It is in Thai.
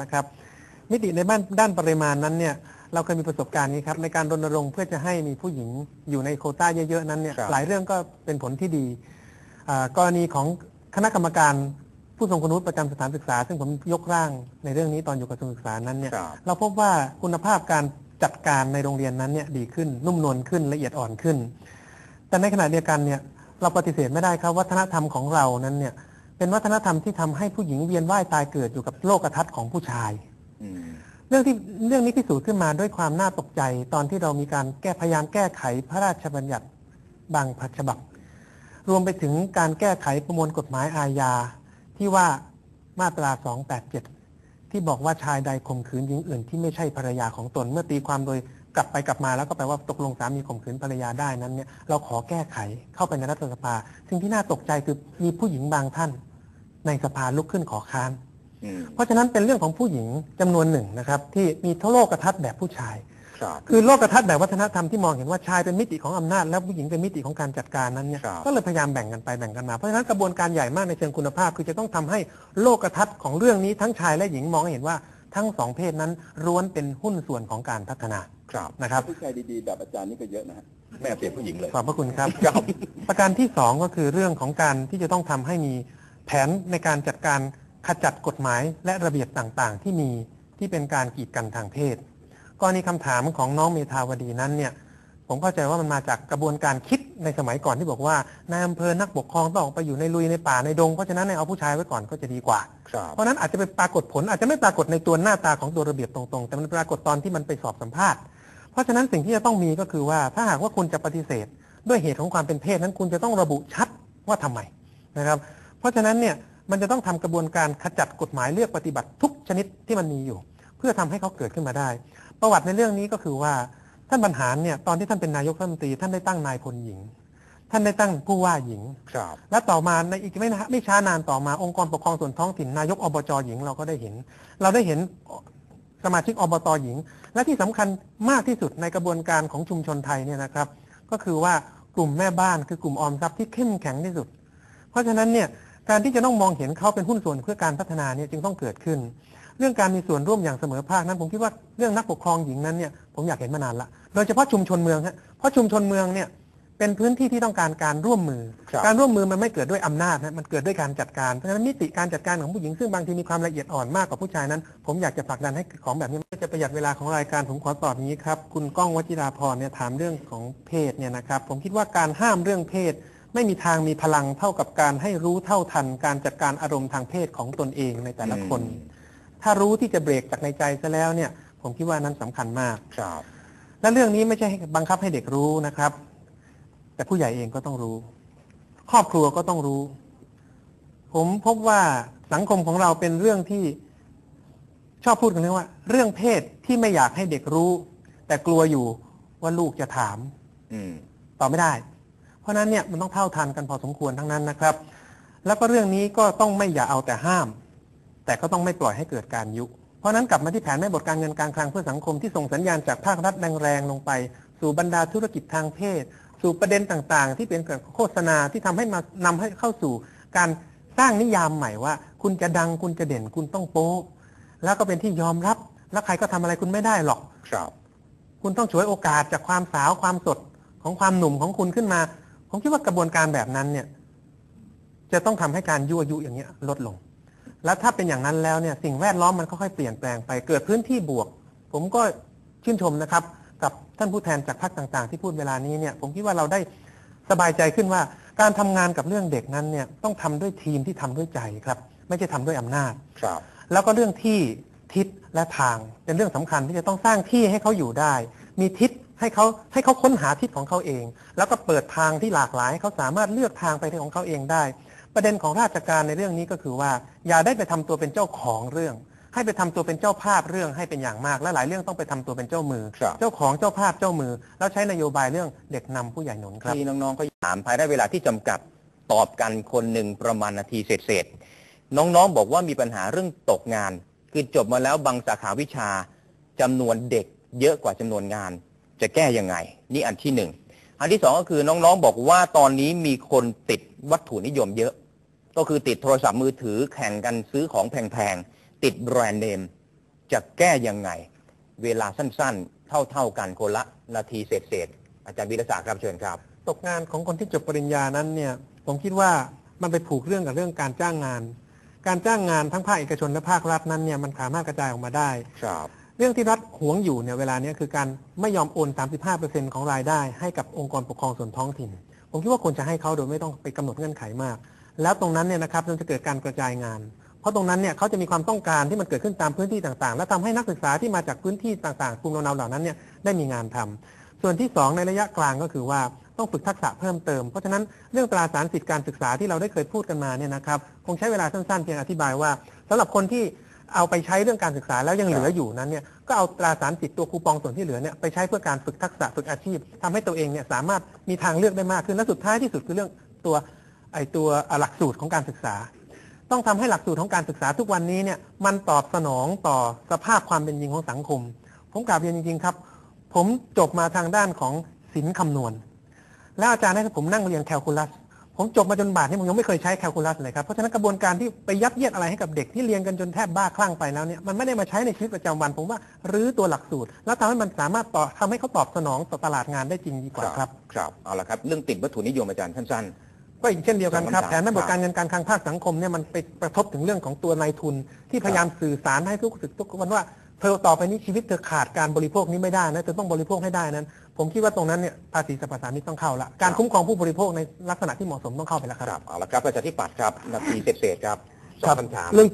นะครับ มิติในบ้านด้านปริมาณนั้นเนี่ยเราเคยมีประสบการณ์นี้ครับในการรณรงค์เพื่อจะให้มีผู้หญิงอยู่ในโควต้าเยอะๆนั้นเนี่ยครับหลายเรื่องก็เป็นผลที่ดีอ่ากรณีของคณะกรรมการผู้ทรงคุณวุฒิประจำสถานศึกษา ซึ่งผมยกร่างในเรื่องนี้ตอนอยู่กระทรวงศึกษานั้นเนี่ยครับเราพบว่าคุณภาพการจัดการในโรงเรียนนั้นเนี่ยดีขึ้นนุ่มนวลขึ้นละเอียดอ่อนขึ้น แต่ในขณะเดียวกันเนี่ยเราปฏิเสธไม่ได้ครับวัฒนธรรมของเรานั้นเนี่ย เป็นวัฒนธรรมที่ทำให้ผู้หญิงเวียนว่ายตายเกิดอยู่กับโลกทัศน์ของผู้ชายอืมเรื่องที่เรื่องนี้พิสูจน์ขึ้นมาด้วยความน่าตกใจตอนที่เรามีการแก้พยายามแก้ไขพระราชบัญญัติบางฉบับ รวมไปถึงการแก้ไขประมวลกฎหมายอาญาที่ว่ามาตรา 287 ที่บอกว่าชายใดข่มขืนหญิงอื่น ที่ไม่ใช่ภรรยาของตนเมื่อตีความโดยกลับไปกลับมาแล้วก็แปลว่าตกลงสามีข่มขืนภรรยาได้นั้นเนี่ยเราขอแก้ไขเข้าไปในรัฐสภาสิ่งที่น่าตกใจคือมีผู้หญิงบางท่าน ในสภาลุกขึ้นขอค้านอืมเพราะฉะนั้นเป็นเรื่องของผู้หญิงจำนวนหนึ่งนะครับ ที่มีโลกทัศน์แบบผู้ชายครับคือโลกทัศน์แบบวัฒนธรรมที่มองเห็นว่าชายเป็นมิติของอำนาจ และผู้หญิงเป็นมิติของการจัดการนั้นเนี่ยครับก็เลยพยายามแบ่งกันไปแบ่งกันมาเพราะฉะนั้นกระบวนการใหญ่มากในเชิงคุณภาพ คือจะต้องทำให้โลกทัศน์ของเรื่องนี้ทั้งชายและหญิงมองให้เห็นว่าทั้งสองเพศนั้นล้วนเป็นหุ้นส่วนของการพัฒนาครับนะครับผู้ชายดีๆแบบอาจารย์นี่ก็เยอะนะฮะแม่เปรียบผู้หญิงเลยขอบพระคุณครับ ประการที่สองก็คือเรื่องของการที่จะต้องทำให้มี แผนในการจัดการขจัดกฎหมายและระเบียบต่างๆ ที่มีที่เป็นการกีดกันทางเพศกรณีคำถามของน้องเมธาวดีนั้นเนี่ยผมเข้าใจว่ามันมาจากกระบวนการคิดในสมัยก่อนที่บอกว่านายอำเภอนักปกครองต้องออกไปอยู่ในลุยในป่าในดง เพราะฉะนั้นเนี่ยเอาผู้ชายไว้ก่อนก็จะดีกว่าครับเพราะฉะนั้นอาจจะไปปรากฏผลอาจจะไม่ปรากฏในตัวหน้าตาของตัวระเบียบตรงๆ แต่มันปรากฏตอนที่มันไปสอบสัมภาษณ์ เพราะฉะนั้นสิ่งที่จะต้องมีก็คือว่าถ้าหากว่าคุณจะปฏิเสธ ด้วยเหตุของความเป็นเพศนั้นคุณจะต้องระบุชัดว่าทำไมนะครับ เพราะฉะนั้นเนี่ยมันจะต้องทำกระบวนการขจัดกฎหมายเลือกปฏิบัติทุกชนิดที่มันมีอยู่ เพื่อทำให้เขาเกิดขึ้นมาได้ ประวัติในเรื่องนี้ก็คือว่าท่านบรรหารเนี่ยตอนที่ท่านเป็นนายกรัฐมนตรีท่านได้ตั้งนายพลหญิง ท่านได้ตั้งผู้ว่าหญิงครับและต่อมาในอีกไม่นะไม่ช้านานต่อมาองค์กรปกครองส่วนท้องถิ่นนายกอบจหญิงเราก็ได้เห็น เราได้เห็นสมาชิกอบตหญิง และที่สำคัญมากที่สุดในกระบวนการของชุมชนไทยเนี่ยนะครับ ก็คือว่ากลุ่มแม่บ้านคือกลุ่มออมทรัพย์ที่เข้มแข็งที่สุด เพราะฉะนั้นเนี่ย การที่จะต้องมองเห็นเขาเป็นหุ้นส่วนเพื่อการพัฒนาเนี่ยจึงต้องเกิดขึ้น เรื่องการมีส่วนร่วมอย่างเสมอภาคนั้น ผมคิดว่าเรื่องนักปกครองหญิงนั้นเนี่ยผมอยากเห็นมานานละโดยเฉพาะชุมชนเมืองฮะเพราะชุมชนเมืองเนี่ยเป็นพื้นที่ที่ต้องการการร่วมมือครับการร่วมมือมันไม่เกิดด้วยอำนาจนะมันเกิดด้วยการจัดการเพราะฉะนั้นมิติการจัดการของผู้หญิงซึ่งบางทีมีความละเอียดอ่อนมากกว่าผู้ชายนั้น ผมอยากจะผลักดันให้ของแบบนี้จะประหยัดเวลาของรายการผมขอตอบอย่างนี้ครับคุณก้องวจิราพรเนี่ยถามเรื่องของเพศเนี่ยนะครับผมคิดว่าการห้ามเรื่องเพศ ไม่มีทางมีพลังเท่ากับการให้รู้เท่าทันการจัดการอารมณ์ทางเพศของตนเองในแต่ละคน ถ้ารู้ที่จะเบรกจากในใจซะแล้วเนี่ย ผมคิดว่านั้นสำคัญมากครับ และเรื่องนี้ไม่ใช่ให้บังคับให้เด็กรู้นะครับ แต่ผู้ใหญ่เองก็ต้องรู้ ครอบครัวก็ต้องรู้ ผมพบว่าสังคมของเราเป็นเรื่องที่ชอบพูดกันเรื่องว่า เรื่องเพศที่ไม่อยากให้เด็กรู้ แต่กลัวอยู่ว่าลูกจะถาม อืมตอบไม่ได้เพ ราะฉะนั้นเนี่ยมันต้องเท่าทันกันพอสมควรทั้งนั้นนะครับ แล้วก็เรื่องนี้ก็ต้องไม่อย่าเอาแต่ห้าม แต่ก็ต้องไม่ปล่อยให้เกิดการยุ เพราะฉะนั้นกลับมาที่แผนแม่บทการเงินการคลังเพื่อสังคมที่ส่งสัญญาณจากภาครัฐแรงๆลงไป สู่บรรดาธุรกิจทางเพศ สู่ประเด็นต่างๆ ที่เป็นโฆษณาที่ทำให้มานำให้เข้าสู่การสร้างนิยามใหม่ว่า คุณจะดังคุณจะเด่นคุณต้องโป๊ะแล้วก็เป็นที่ยอมรับ แล้วใครก็ทำอะไรคุณไม่ได้หรอกครับ คุณต้องฉวยโอกาสจากความสาวความสดของความหนุ่มของคุณขึ้นมา ผมคิดว่ากระบวนการแบบนั้นเนี่ย จะต้องทำให้การยั่วยุอย่างเงี้ยลดลง แล้วถ้าเป็นอย่างนั้นแล้วเนี่ย สิ่งแวดล้อมมันค่อยๆเปลี่ยนแปลงไปเกิดพื้นที่บวก ผมก็ชื่นชมนะครับ กับท่านผู้แทนจากพรรคต่าง ๆ ที่พูดเวลานี้เนี่ย ผมคิดว่าเราได้สบายใจขึ้นว่าการทำงานกับเรื่องเด็กนั้นเนี่ยต้องทำด้วยทีมที่ทำด้วยใจครับ ไม่ใช่ทำด้วยอำนาจครับ แล้วก็เรื่องที่ทิศและทางเป็นเรื่องสำคัญที่จะต้องสร้างที่ให้เขาอยู่ได้ มีทิศ ให้เขาให้เขาค้นหาทิศของเขาเอง แล้วก็เปิดทางที่หลากหลายให้เขาสามารถเลือกทางไปของเขาเองได้ ประเด็นของราชการในเรื่องนี้ก็คือว่า อย่าได้ไปทำตัวเป็นเจ้าของเรื่อง ให้ไปทำตัวเป็นเจ้าภาพเรื่องให้เป็นอย่างมาก และหลายเรื่องต้องไปทำตัวเป็นเจ้ามือครับเจ้าของเจ้าภาพเจ้ามือ แล้วใช้นโยบายเรื่องเด็กนำผู้ใหญ่หนุนครับที่น้องๆก็ถามภายในเวลาที่จำกัดตอบกันคนหนึ่งประมาณนาทีเศษๆน้องๆบอกว่ามีปัญหาเรื่องตกงาน คือจบมาแล้วบางสาขาวิชาจำนวนเด็กเยอะกว่าจำนวนงาน จะแก้ยังไง นี่อันที่หนึ่งอันที่สองก็คือน้องๆบอกว่าตอนนี้มีคนติดวัตถุนิยมเยอะ ก็คือติดโทรศัพท์มือถือแข่งกันซื้อของแพงๆ ติดแบรนด์เนม จะแก้ยังไง เวลาสั้นๆ เท่าๆกันคนละนาทีเศษๆอาจารย์วิรศักดิ์ครับเชิญครับ ตกงานของคนที่จบปริญญานั้นเนี่ยผมคิดว่ามันไปผูกเรื่องกับเรื่องการจ้างงาน การจ้างงานทั้งภาคเอกชนและภาครัฐนั้นเนี่ยมันสามารถกระจายออกมาได้ครับ เรื่องที่รัฐหวงอยู่เนี่ยเวลาเนี้ยคือการไม่ยอมโอน 35%ของรายได้ให้กับองค์กรปกครองส่วนท้องถิ่น ผมคิดว่าควรจะให้เขาโดยไม่ต้องไปกำหนดเงื่อนไขมาก แล้วตรงนั้นเนี่ยนะครับมันจะเกิดการกระจายงาน เพราะตรงนั้นเนี่ยเขาจะมีความต้องการที่มันเกิดขึ้นตามพื้นที่ต่างๆ และทำให้นักศึกษาที่มาจากพื้นที่ต่างๆภูมิลำเนาเหล่านั้นเนี่ยได้มีงานทำส่วนที่สองในระยะกลางก็คือว่าต้องฝึกทักษะเพิ่มเติม เพราะฉะนั้นเรื่องตราสารสิทธิการศึกษาที่เราได้เคยพูดกันมาเนี่ยนะครับคงใช้เวลาสั้นๆเพียงอธิบายว่าสำหรับคนที่ เอาไปใช้เรื่องการศึกษาแล้วยังเหลืออยู่นั้นเนี่ยก็เอาตราสารสิทธิ์ตัวคูปองส่วนที่เหลือเนี่ยไปใช้เพื่อการฝึกทักษะฝึกอาชีพทำให้ตัวเองเนี่ยสามารถมีทางเลือกได้มากขึ้นและสุดท้ายที่สุดคือเรื่องตัวไอตัวหลักสูตรของการศึกษา ต้องทำให้หลักสูตรของการศึกษาทุกวันนี้เนี่ยมันตอบสนองต่อสภาพความเป็นจริงของสังคม ผมกราบเรียนจริงๆครับ ผมจบมาทางด้านของศิลป์คำนวณ แล้วอาจารย์ให้ผมนั่งเรียนแคลคูลัส ผมจบมาจนบาทนี่ผมยังไม่เคยใช้แคลคูลัสเลยครับ เพราะฉะนั้นกระบวนการที่ไปยัดเยียดอะไรให้กับเด็กที่เรียนกันจนแทบบ้าคลั่งไปแล้วเนี่ยมันไม่ได้มาใช้ในชีวิตประจำวัน ผมว่ารื้อตัวหลักสูตร แล้วทำให้มันสามารถต่อทำให้เขาตอบสนองต่อตลาดงานได้จริงดีกว่าครับ ครับเอาละครับ เรื่องติดวัตถุนิยมอาจารย์สั้นก็อีกเช่นเดียวกันครับสองคำถามแผนระบบการเงินการคลังภาคสังคมเนี่ยมันไปกระทบถึงเรื่องของตัวนายทุน ที่พยายามสื่อสารให้ทุกสึกทุกคนว่าเธอต่อไปนี้ชีวิตเธอขาดการบริโภคนี้ไม่ได้นะเธอต้องบริโภคให้ได้นั้น ผมคิดว่าตรงนั้นเนี่ยภาษีสรรพสามิตต้องเข้าละการคุ้มครองผู้บริโภคในลักษณะที่เหมาะสมต้องเข้าไปแล้วๆครับครับเอาละครับประชาธิปัตย์ครับนาทีเศษๆครับสอครังบคำถาม เรื่อง